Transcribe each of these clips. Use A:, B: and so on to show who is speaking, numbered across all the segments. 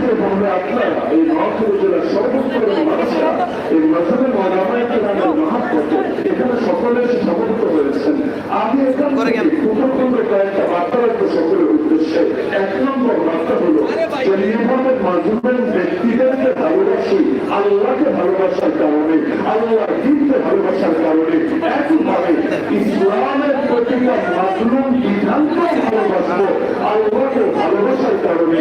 A: যেভাবে আপনারা এই নোয়াখালী জেলার সর্বস্তরের মানুষরা এই মজুরের মহামায়কে নামের মহাত্মকে এখানে সকলে সমর্থ হয়েছেন আমি এখান যে ভালোবাসার কারণে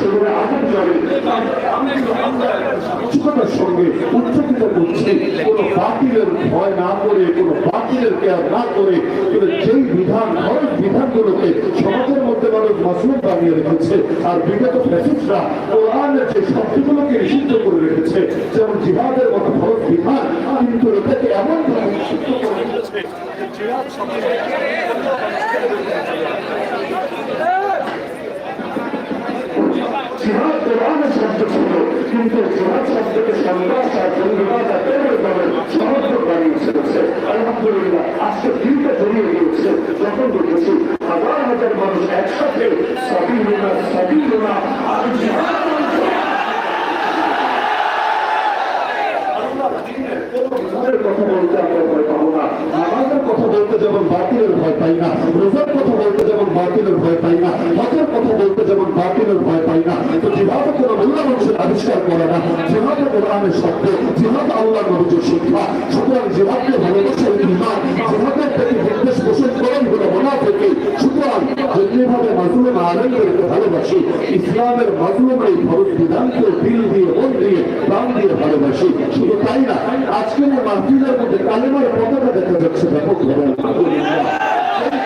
A: শরীরে আগুন জ্বলে উচ্চতার সঙ্গে উচ্চকিত করছে কোনো বাতিলের ভয় না করে কোনো বাতিলের কেয়ার না করে কিন্তু যেই বিধান খরচ বিধানগুলোকে সমাজের মধ্যে মানুষ মাসুম বানিয়ে রেখেছে আর বিগত ফ্যাসিস্টরা কোরআনের যে শব্দগুলোকে নিষিদ্ধ করে রেখেছে যেমন জিহাদের মতো খরচ বিধান কিন্তু এটাকে এমন ভাবে নিষিদ্ধ করে রেখেছে জিহাদ কোরআনের শব্দ ছিল কিন্তু জিহাদ শব্দকে সন্ত্রাস আর জঙ্গিবাদ আর টেরর দলের সমর্থ বানিয়ে ছেড়েছে আলহামদুলিল্লাহ আজকে দিনটা জড়িয়ে গিয়েছে যখন দেখেছি হাজার হাজার মানুষ একসাথে সাবিলুনা সাবিলুনা আর কথা বলতে আমরা ভয় পাবো না কথা বলতে যেমন বাতিলের ভয় পাই না, রোজার কথা বলতে যেমন বাতিলের ভয় পাই না হজের কথা বলতে যেমন বাতিলের ভয় না তো যেভাবে কোনো মোল্লা মানুষের আবিষ্কার করে না, যেভাবে কোরআনের শব্দ, যেভাবে আল্লাহ নবীর শিক্ষা, সুতরাং যেভাবে ভালোবাসার ইমান, যেভাবে প্রতি নির্দেশ পোষণ করেন হলো মনা থেকে সুতরাং যেভাবে মাজলুম আলমদেরকে ভালোবাসি, ইসলামের মাজলুম এই ভরত বিধানকে দিল দিয়ে, মন দিয়ে, প্রাণ দিয়ে ভালোবাসি। শুধু তাই না, আজকের মাহফিলের মধ্যে কালেমার পতাকা দেখা যাচ্ছে ব্যাপকভাবে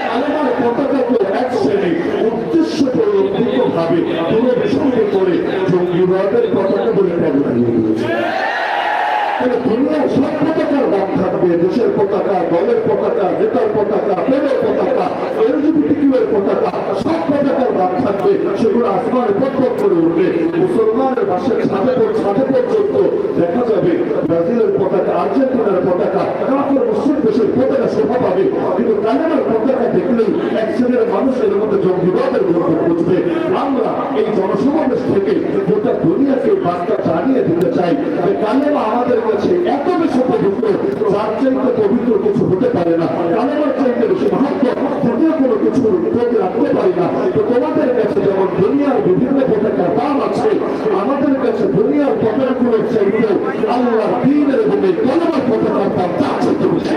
A: কালেমার পতাকাকে এক শ্রেণি উদ্দেশ্য পরিলক্ষিত ভাবে দূরভিসন্ধ করে জঙ্গিবাদের পতাকা বলে ট্যাগ দিয়েছে দুনিয়ার সব পতাকার দাম থাকবে, দেশের পতাকা, দলের পতাকা, নেতার পতাকা, প্রেমের পতাকা এলজিবিটিকিউয়ের পতাকা। সব পতাকার দাম থাকবে। সেগুলো আসমানে পটপট করে উঠবে। মুসলমানের বাসের পর- ছাদে পর্যন্ত দেখা যাবে ব্রাজিলের পতাকা, আর্জেন্টিনার পতাকা কাপড় মুসলিম দেশের পতাকা শোভা পাবে। কিন্তু কানাডার পতাকা দেখলেই এক শ্রেণির মানুষ মধ্যে জঙ্গিবাদের গল্প বুঝবে আমরা এই জনসমাবেশ থেকে গোটা দুনিয়াকে বার্তা জানিয়ে দিতে চাই যে কালেমা আমাদের কাছে এত বেশি পবিত্র, যার চাইতে পবিত্র কিছু হতে পারে না। কালেমার চাইতে বেশি মাহাত্ম দ্বিতীয় কোনো কিছু প্রতি রাখতে পারি না তো তোমাদের কাছে যেমন দুনিয়ার বিভিন্ন পতাকার দাম আছে আমাদের কাছে দুনিয়ার পতাকাগুলোর চাইতে আল্লাহ দিনের ভূমি কালেমার পতাকার দাম তার চাইতে বেশি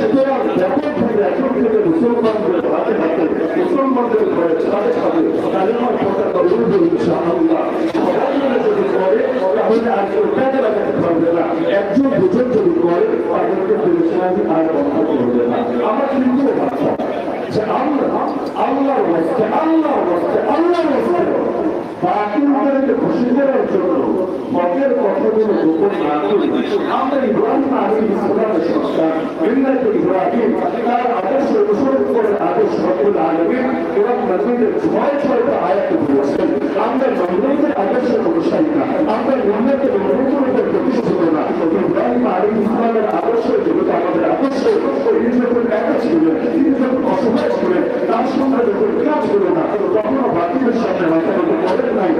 A: সুতরাং ব্যাপকভাবে এখন মুসলমানদের হাতে হাতে মুসলমানদের ঘরে ছাদে ছাদে কালেমার পতাকা উঠবে ইনশাআল্লাহ সবাই মিলে যদি করে তাহলে আর কেউ কাজে লাগাতে পারবে না একজন দুজন যদি করে তাদেরকে পরিচালনা আর বন্ধ করবে না আমার কিন্তু ভাষা যে আমরা আল্লাহর বস্তে আল্লাহর বস্তে আল্লাহর বস্তে বাকিদেরকে খুশি করার জন্য মতের কথাগুলো গোপন না করি আমরা ইব্রাহিম আলী ইসলামের সংস্কার মিল্লাত ইব্রাহিম তার আদর্শ অনুসরণ এবং নবীদের ছয় ছয়টা আয়াত দিয়েছেন আমরা নবীদের না আমরা নবীদের নবীদের প্রতিষ্ঠিত না ইব্রাহিম আলী ইসলামের আমাদের আদর্শ তিনি যখন একা ছিলেন তিনি যখন তার সঙ্গে যখন কাজ ছিল না তখনও বাকিদের সামনে মাথা মতো করেন নাই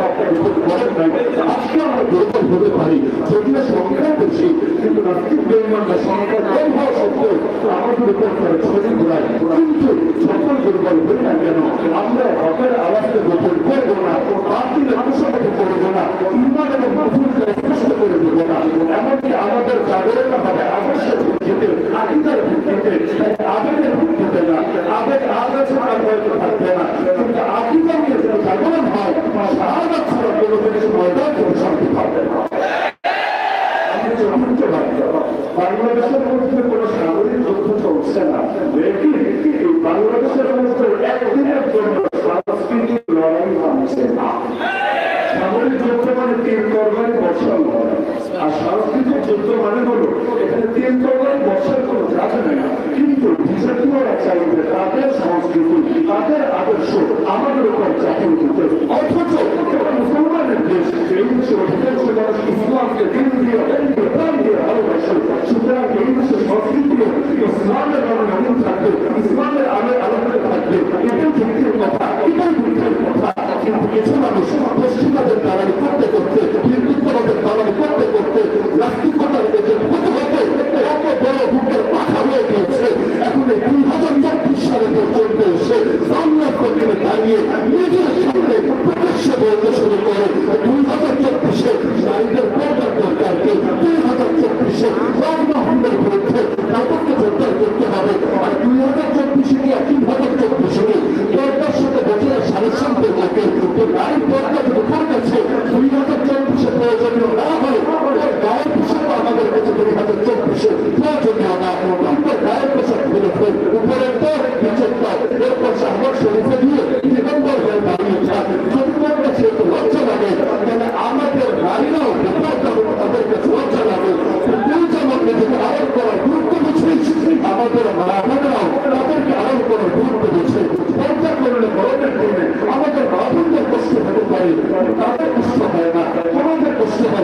A: বার্তা বিপদ করেন নাই আজকে আমরা দুর্বল হতে পারি যদিও সংখ্যা বেশি কিন্তু নাস্তিক বেইমানরা সংখ্যা কম হওয়া সত্ত্বেও আমাদের উপর তারা ছড়ি ঘোরায় কিন্তু সকল দুর্বল হই না কেন আমরা হকের আওয়াজকে গোপন হবে আদর্শের ভিত্তিতে আকিদার ভিত্তিতে তাই আবেগের ভিত্তিতে না আবেগ আজ আছে তার হয়তো থাকবে না কিন্তু আকিদা নিয়ে যদি জাগরণ হয় শাহাদাত ছাড়া কোনো জিনিস কোনো শান্তি পাবে না বাংলাদেশের মধ্যে একদিনের জন্য সাংস্কৃতিক লড়াই থামছে না মানে তিন তরবারি লড়াই আর সাংস্কৃতিক যুদ্ধ মানে হলো, এখানে তিন তরবারি বর্ষার কোনো কাজ নেই। কিন্তু বিজেপিওরা চাইবে তাদের সংস্কৃতি, তাদের আদর্শ আমাদের উপর চাপিয়ে দিতে। অথচ মুসলমানের দেশ, এই দেশের অধিকাংশ মানুষ ইসলামকে দিন দিয়ে দিয়ে ভালোবাসে। সুতরাং এই দেশের সংস্কৃতিও Thank you.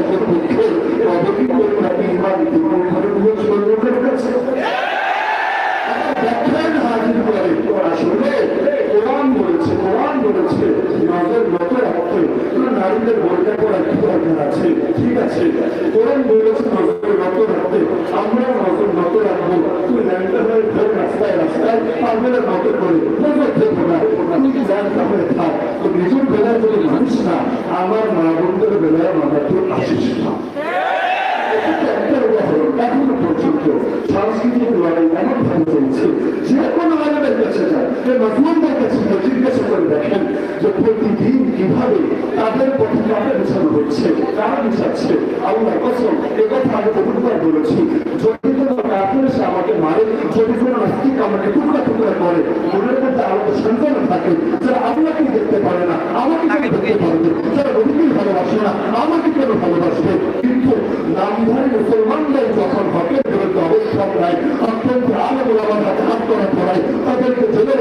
A: কষ্ট যে দুঃখে তবে কি করব আপনি ইমান ঘরে বুঝে লোকের কাছে ব্যাখ্যান হাজির করে আসলে কোরআন বলেছে কোরআন বলেছে নজর নত রাখতে নারীদের বইটা করার কি দরকার আছে ঠিক আছে বলেছে নজর নত রাখতে আমরা নজর নত রাখব তুই ল্যাংটা হয়ে রাস্তায় রাস্তায় পারবে না নত করে নজর দেবো না তুই কি ল্যাংটা হয়ে থাক তো নিজের বেলায় যদি মানিস না আমার মা বোনদের বেলায় মাথা তুই আসিস না এখনও পর্যন্ত সাংস্কৃতিক লড়াই এমন ভাবে চলছে যে কোনো আলমের কাছে যায় যে কাছে জিজ্ঞাসা করে দেখেন যে প্রতিদিন কীভাবে তাদের পথে কাপে বিছানো হচ্ছে। কারা বিছাচ্ছে আল্লাহ কসম একথা আমি বহুবার বলেছি। আমাকে টুকরা টুকরা করে মনের মধ্যে আমাকে সন্তান থাকে যারা আপনাকে দেখতে পারে না আমাকে কেন দেখতে পারবে যারা রবিকেই ভালোবাসে না আমাকে কেন ভালোবাসবে? কিন্তু নামধারী মুসলমানদের যখন হকের বিরুদ্ধে অবস্থান নেয় অত্যন্ত আলো আমার হাতে হাত করা পড়ায় তাদেরকে জেলের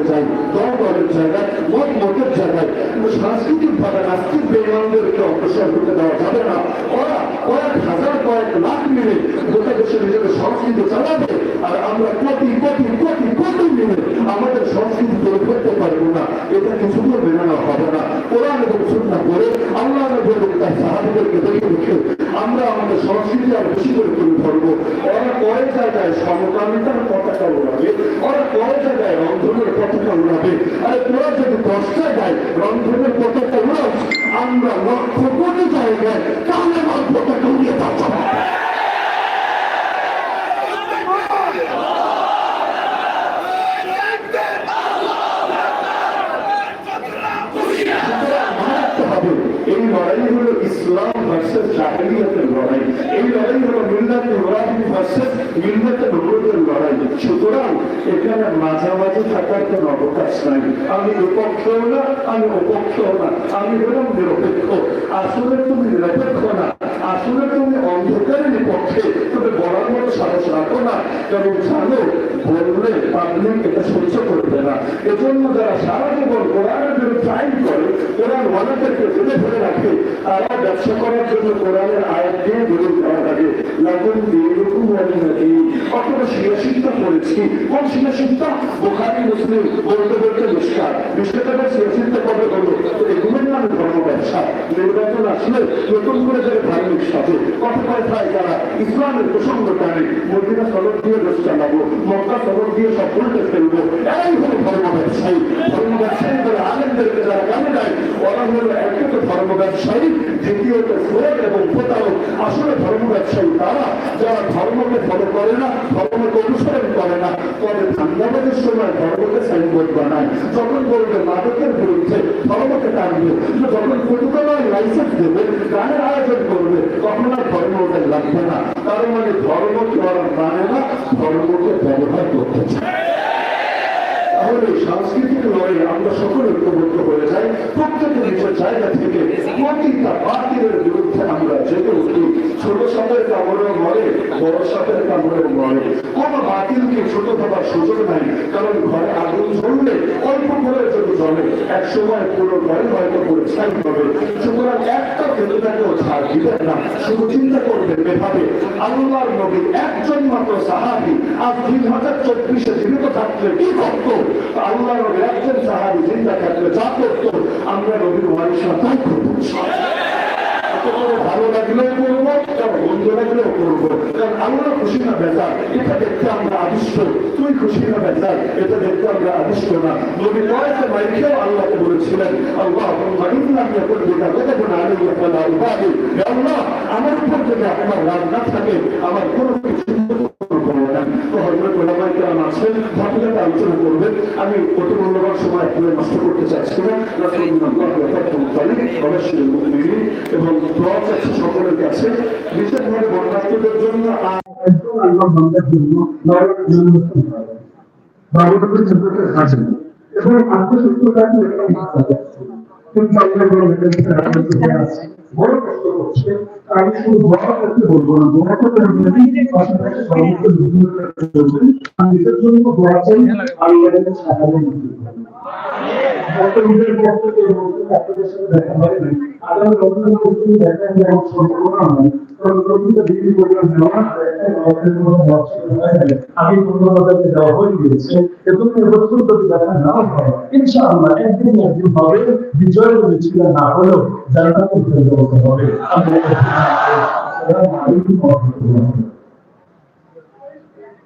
A: সাংস্কৃতিক ভাবে নাস্তিক বেমানদেরকে অগ্রসর করতে দেওয়া যাবে না। ওরা কয়েক হাজার কয়েক লাখ মিলে গোটা দেশে নিজেদের সংস্কৃতি চালাবে আর আমরা কোটি কোটি কোটি কোটি মিলে আমাদের সংস্কৃতি তৈরি করতে পারব না। এটা কিছুতেও মেনানো হবে না। কোরআন এবং সুন্না করে আল্লাহ নবী এবং তার সাহাবিদেরকে দেখে দেখে আমরা আমাদের সংস্কৃতি আর বেশি করে তুলে ধরবো। ওরা কয়েক জায়গায় সমকামিতার পতাকা উড়াবে, ওরা কয়েক জায়গায় রন্ধনের পতাকা উড়াবে। আর তোরা যদি দশ জায়গায় রন্ধনের আমরা লক্ষ কোটি জায়গায় কালে মাল পতাকা উড়িয়ে পাঠাবো এই লড়াই হলো ইসলাম ভার্সেস জাহিলিয়াতের লড়াই। এই লড়াই হলো মিল্লাত ইব্রাহিম ভার্সেস মিল্লাত সুতরাং এখানে মাঝামাঝি থাকার কোনো অবকাশ নাই। আমি বিপক্ষেও না, আমি অপক্ষেও না, আমি হলাম নিরপেক্ষ। আসলে তুমি নিরপেক্ষ না, আসলে তুমি অন্ধকারের বিপক্ষে বলার মতো সাহস রাখো না, কারণ জানো, বললে পাবলিক এটা সহ্য করবে না। এজন্য যারা সারা জীবন কোরআনের বিরুদ্ধে আইন করে, কোরআন ওয়ালাদেরকে ধরে ধরে রাখে, তারা ব্যবসা করার জন্য কোরআনের আয়াত দিয়ে বিরোধ করা লাগে লাগুন দিনরকম অথবা শিয়া শিক্ষা করেছি কোন শিয়া বোখারি, মুসলিম, বলতে বলতে মিসকার মিসকাতের শিয়া কবে হলো? এগুলোর নামে ধর্ম ব্যবসা। নির্বাচন আসলে নতুন করে যারা ধার্মিক সাথে কথা কথায় যারা ইসলামের প্রসঙ্গ টানে মদিনা সড়ক দিয়ে দেশ চালাবো, মক্কা সড়ক দিয়ে সব উল্টে ফেলব এরাই হলো ধর্ম ব্যবসায়ী। ধর্ম ব্যবসায়ী যারা আলেমদেরকে যারা কামে দেয়, ওরা হলো একটি ধর্ম ব্যবসায়ী দ্বিতীয়ত ফ্রড এবং প্রতারক আসলে ধর্ম ব্যবসায়ী তারা, যারা ধর্মকে ফলো করে না, ধর্মকে অনুসরণ করে না তবে ধান্দাবাদের সময় ধর্মকে সাইনবোর্ড বানায়। যখন বলবে মাদকের বিরুদ্ধে ধর্মকে টানবে, যখন পরিকল্পনায় লাইসেন্স দেবে, গানের আয়োজন করবে, তখন আর ধর্ম ওদের লাগবে না। তার মানে ধর্মকে ওরা মানে না, ধর্মকে ব্যবহার করতে চায়। তাহলে সাংস্কৃতিক লড়াই আমরা সকলে ঐক্যবদ্ধ হয়ে যাই। சைலத்துக்கு போட்டி பார்க்கிறேன் আমরা জেগে উঠি ছোট সাপের কামড়েও মরে, বড় সাপের কামড়েও মরে। কোন বাতিলকে ছোট ভাবার সুযোগ নাই, কারণ ঘরে আগুন জ্বললে, অল্প করে যদি জ্বলে। এক সময় পুরো ঘরে হয়তো করে ছাই হবে সুতরাং একটা কেন্দ্রটাকেও ছাড় দিবেন না, শুধু চিন্তা করবেন এভাবে। আল্লাহর নবী একজন মাত্র সাহাবি, আজ হাজার চব্বিশে জীবিত থাকলে কি করত? আল্লাহ নবী একজন সাহাবি থাকলে যা করত, আমরা নবীর করব। তোমার ভালো লাগলেও করব তার বন্ধ লাগলেও করব। কারণ আমরা খুশি না বেজার এটা দেখতে আমরা আদিষ্ট। তুই খুশি না বেজার এটা দেখতে আমরা আদিষ্ট না। নবী কয়েকটা মাইকেও আল্লাহকে বলেছিলেন, আল্লাহ মাইকলাম যখন যেটা কথা কোনো আল্লাহ আল্লাহ, আমার উপর যদি আপনার রাগ না থাকে, আমার কোনো কিছু ওলামায়ে কেরাম আছেন, আলোচনা করবেন। আমি অত মূল্যবান সময় আপনাদের নষ্ট করতে চাচ্ছি না অবশ্যই এবং দোয়া চাচ্ছি সকলের কাছে বিশেষভাবে বন্যার্থীদের জন্য
B: আল্লাহ বান্দার জন্য বাবুদের ক্ষেত্রে হাসেন এবং আত্মসত্যতাকে একটা মাত্রা যাচ্ছে কিন্তু আমরা বড় আছে বড় আমি শুধু বড় করতে বলবো না বড় করতে বলবেন পাশাপাশি সমস্ত বিভিন্ন করবেন আমি এটার জন্য দোয়া চাই আল্লাহর আমি পূর্ণতাকে দেওয়া হয়ে গিয়েছে এবং এবছর যদি দেখা না হয়, ইনশাআল্লাহ একদিন একদিন হবে বিজয় মিছিল না হলেও জান্নাতে উঠে হবে।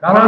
C: কারা